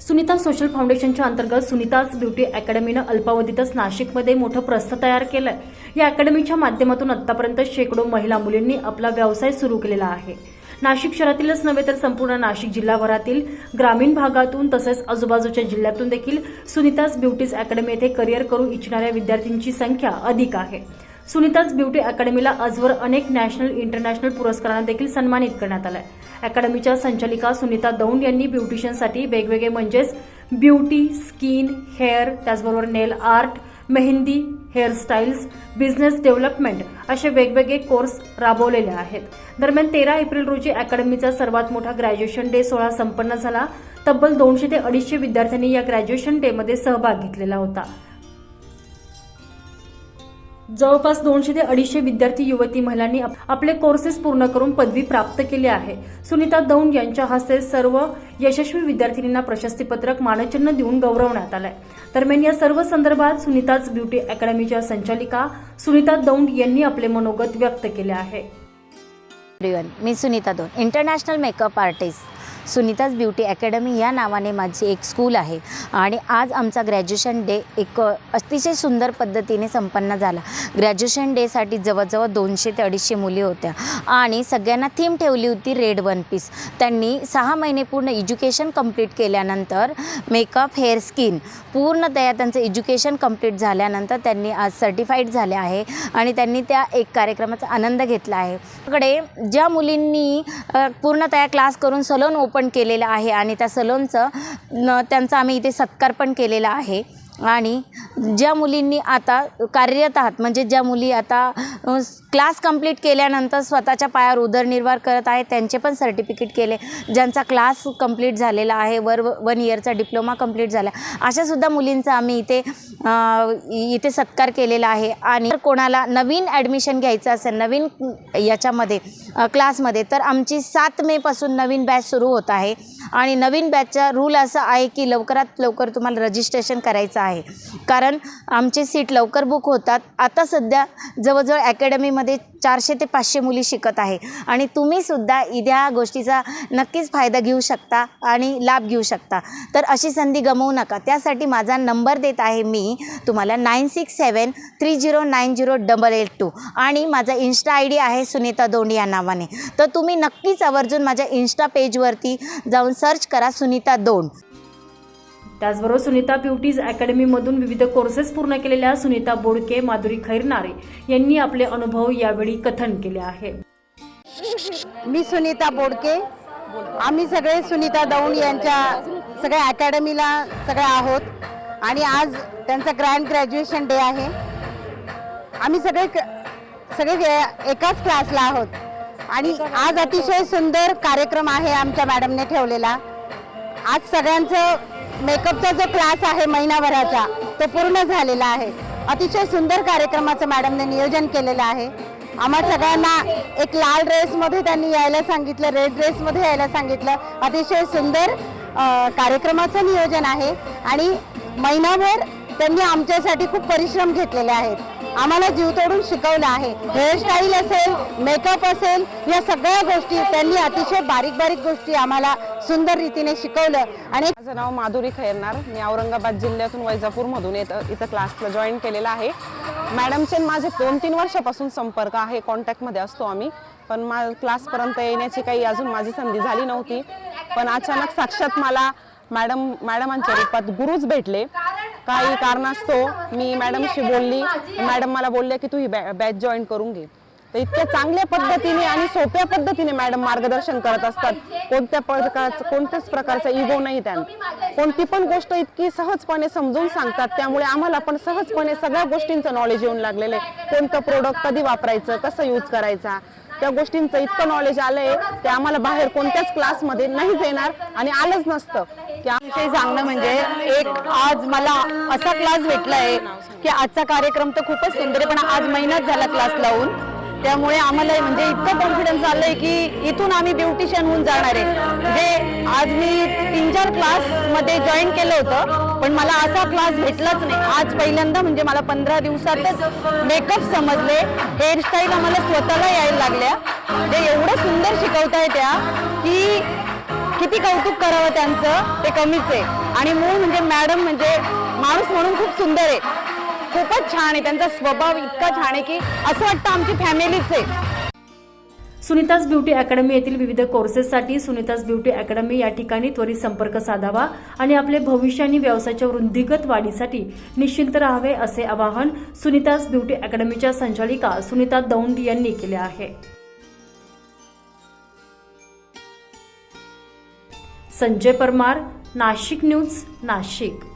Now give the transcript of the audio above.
Sunita social फाउंडेशनच्या अंतर्गत Sunita's beauty अकॅडमीनं अल्पावधीतच नाशिकमध्ये मोठं प्रस्थ तयार केलंय. या अकॅडमीच्या माध्यमातून आतापर्यंत शेकडो महिला मुलींनी आपला व्यवसाय सुरू केलेला आहे. नाशिक शहरातीलच नव्हे तर संपूर्ण नाशिक जिल्हाभरातील ग्रामीण भागातून तसेच आजूबाजूच्या जिल्ह्यातून देखील सुनीताज ब्युटीज अकॅडमी येथे करिअर करू इच्छिणाऱ्या विद्यार्थ्यांची संख्या अधिक आहे. सुनीताज ब्युटी अकॅडमीला आजवर अनेक नॅशनल इंटरनॅशनल पुरस्कारांना देखील सन्मानित करण्यात आलंय. अकॅडमीच्या संचालिका सुनीता दौंड यांनी ब्युटिशियनसाठी वेगवेगळे म्हणजेच ब्युटी स्किन हेअर त्याचबरोबर nail art mehndi hairstyles business development असे वेगवेगळे कोर्स राबवलेले आहेत. दरम्यान तेरा एप्रिल रोजी अकॅडमीचा सर्वात मोठा ग्रॅज्युएशन डे सोहळा संपन्न झाला. तब्बल दोनशे ते अडीचशे विद्यार्थ्यांनी या ग्रॅज्युएशन डेमध्ये सहभाग घेतलेला होता. जवळपास दोनशे ते अडीचशे विद्यार्थी युवती महिलांनी आपले कोर्सेस पूर्ण करून पदवी प्राप्त केली आहे. सुनीता दौंड यांच्या हस्ते सर्व यशस्वी विद्यार्थिनींना प्रशस्तीपत्रक मानचिन्ह देऊन गौरवण्यात आलंय. दरम्यान या सर्व संदर्भात सुनीताच ब्युटी अकॅडमीच्या संचालिका सुनीता दौंड यांनी आपले मनोगत व्यक्त केले आहे. मी सुनीता दोन international makeup artist Sunita's beauty academy या नावाने माझी एक स्कूल आहे. आणि आज आमचा ग्रॅज्युएशन डे एक अतिशय सुंदर पद्धतीने संपन्न झाला. ग्रॅज्युएशन डेसाठी जवळजवळ दोनशे ते अडीचशे मुली होत्या. आणि सगळ्यांना थीम ठेवली होती रेड वन पीस. त्यांनी सहा महिने पूर्ण एज्युकेशन कंप्लीट केल्यानंतर मेकअप हेअर स्किन पूर्णतया त्यांचं एज्युकेशन कंप्लीट झाल्यानंतर त्यांनी आज सर्टिफाईड झाले आहे. आणि त्यांनी त्या एक कार्यक्रमाचा आनंद घेतला आहे. कडे ज्या मुलींनी पूर्णतया क्लास करून सलोन ओपन केलेलं आहे आणि त्या सलोनचं न त्यांचा आम्ही इथे सत्कार पण केलेला आहे. आणि ज्या मुलींनी आता कार्यरत आहात म्हणजे ज्या मुली आता क्लास कंप्लीट केल्यानंतर स्वतःच्या पायावर उदरनिर्वाह करत आहेत त्यांचे पण सर्टिफिकेट केले ज्यांचा क्लास कंप्लीट झालेला आहे वर वन इयरचा डिप्लोमा कंप्लीट झाला अशासुद्धा मुलींचा आम्ही इथे इथे सत्कार केलेला आहे. आणि कोणाला नवीन ॲडमिशन घ्यायचं असेल नवीन याच्यामध्ये क्लासमध्ये तर आमची सात मेपासून नवीन बॅच सुरू होत आहे. आणि नवीन बॅचचा रूल असा आहे की लवकरात लवकर तुम्हाला रजिस्ट्रेशन करायचं आहे. कारण आमचे सीट लवकर बुक होतात. आता सध्या जवळजवळ अकॅडमीमध्ये चारशे ते पाचशे मुली शिकत आहे. आणि तुम्हीसुद्धा इद्या गोष्टीचा नक्कीच फायदा घेऊ शकता आणि लाभ घेऊ शकता. तर अशी संधी गमवू नका. त्यासाठी माझा नंबर देत आहे मी. तुम्हाला nine six seven three zero nine zero double eight two. आणि माझा इन्स्टा आय डी आहे सुनीता दोंडी या नावाने. तर तुम्ही नक्कीच आवर्जून माझ्या इन्स्टा पेजवरती जाऊन सर्च करा सुनीता दोंड. त्याचबरोबर सुनीता ब्युटीज अकॅडमीमधून विविध कोर्सेस पूर्ण केलेल्या सुनीता बोडके माधुरी खैरनारे यांनी आपले अनुभव यावेळी कथन केले आहे. मी सुनीता बोडके. आम्ही सगळे सुनीता दौंड यांच्या सगळ्या अकॅडमीला सगळ्या आहोत. आणि आज त्यांचा ग्रँड ग्रॅज्युएशन डे आहे. आम्ही सगळे क- सगळे एकाच क्लासला आहोत. आणि आज अतिशय सुंदर कार्यक्रम आहे आमच्या मॅडमने ठेवलेला. आज सगळ्यांचं मेकअपचा जो क्लास आहे महिनाभराचा तो पूर्ण झालेला आहे. अतिशय सुंदर कार्यक्रमाचं मॅडमने नियोजन केलेलं आहे. आम्हा सगळ्यांना एक लाल ड्रेसमध्ये त्यांनी यायला सांगितलं रेड ड्रेसमध्ये यायला सांगितलं. अतिशय सुंदर कार्यक्रमाचं नियोजन आहे. आणि महिनाभर त्यांनी आमच्यासाठी खूप परिश्रम घेतलेले आहेत. आम्हाला जीव तोडून शिकवलं आहे. हेअरस्टाईल असेल मेकअप असेल या सगळ्या गोष्टी त्यांनी अतिशय बारीक बारीक गोष्टी आम्हाला सुंदर रीतीने शिकवलं. आणि माझं नाव माधुरी खैरनार. मी औरंगाबाद जिल्ह्यातून वैजापूरमधून येतं इथं क्लासला जॉईन केलेला आहे. मॅडमचे माझे दोन तीन वर्षापासून संपर्क आहे. कॉन्टॅक्टमध्ये असतो आम्ही. पण मा क्लासपर्यंत येण्याची काही अजून माझी संधी झाली नव्हती. पण अचानक साक्षात मला मॅडम मॅडमांच्या रूपात गुरुच भेटले. काही कारणास्तव मी मॅडमशी बोलली. मॅडम मला बोलले की तू ही बॅ बॅच जॉईन करून घे. तर इतक्या चांगल्या पद्धतीने आणि सोप्या पद्धतीने मॅडम मार्गदर्शन करत असतात. कोणत्या प्रकारचं कोणत्याच प्रकारचा इगो नाही त्यांना. कोणती पण गोष्ट इतकी सहजपणे समजून सांगतात. त्यामुळे आम्हाला पण सहजपणे सगळ्या गोष्टींचं नॉलेज येऊन लागलेलं आहे. कोणतं प्रोडक्ट कधी वापरायचं कसं यूज करायचा त्या गोष्टींचं इतकं नॉलेज आलंय ते आम्हाला बाहेर कोणत्याच क्लासमध्ये नाहीच येणार आणि आलंच नसतं. विषयी सांगणं म्हणजे एक आज मला असा क्लास भेटला आहे की आजचा कार्यक्रम तर खूपच सुंदर आहे पण आज महिनाच झाला क्लास लावून. त्यामुळे आम्हाला म्हणजे इतकं कॉन्फिडन्स आलंय की इथून आम्ही ब्युटिशियन होऊन जाणार आहे. जे आज मी तीन चार क्लासमध्ये जॉईन केलं होतं पण मला असा क्लास भेटलाच नाही. आज पहिल्यांदा म्हणजे मला पंधरा दिवसातच मेकअप समजले. हेअरस्टाईल आम्हाला स्वतःला यायला लागल्या. जे एवढं सुंदर शिकवताय त्या की किती कौतुक करावं त्यांचं ते कमीच आहे. आणि मूळ म्हणजे मॅडम म्हणजे माणूस म्हणून खूप सुंदर आहे. खूपच छान आहे. त्यांचा स्वभाव इतका छान आहे की असं वाटतं आमची फॅमिलीच आहे. सुनीताज ब्युटी अकॅडमी येथील विविध कोर्सेससाठी सुनीताज ब्युटी अकॅडमी या ठिकाणी त्वरित संपर्क साधावा आणि आपले भविष्य आणि व्यवसायाच्या वृद्धिगत वाढीसाठी निश्चिंत राहावे असे आवाहन सुनीताज ब्युटी अकॅडमीच्या संचालिका सुनीता दौंड यांनी केले आहे. संजय परमार नाशिक न्यूज नाशिक.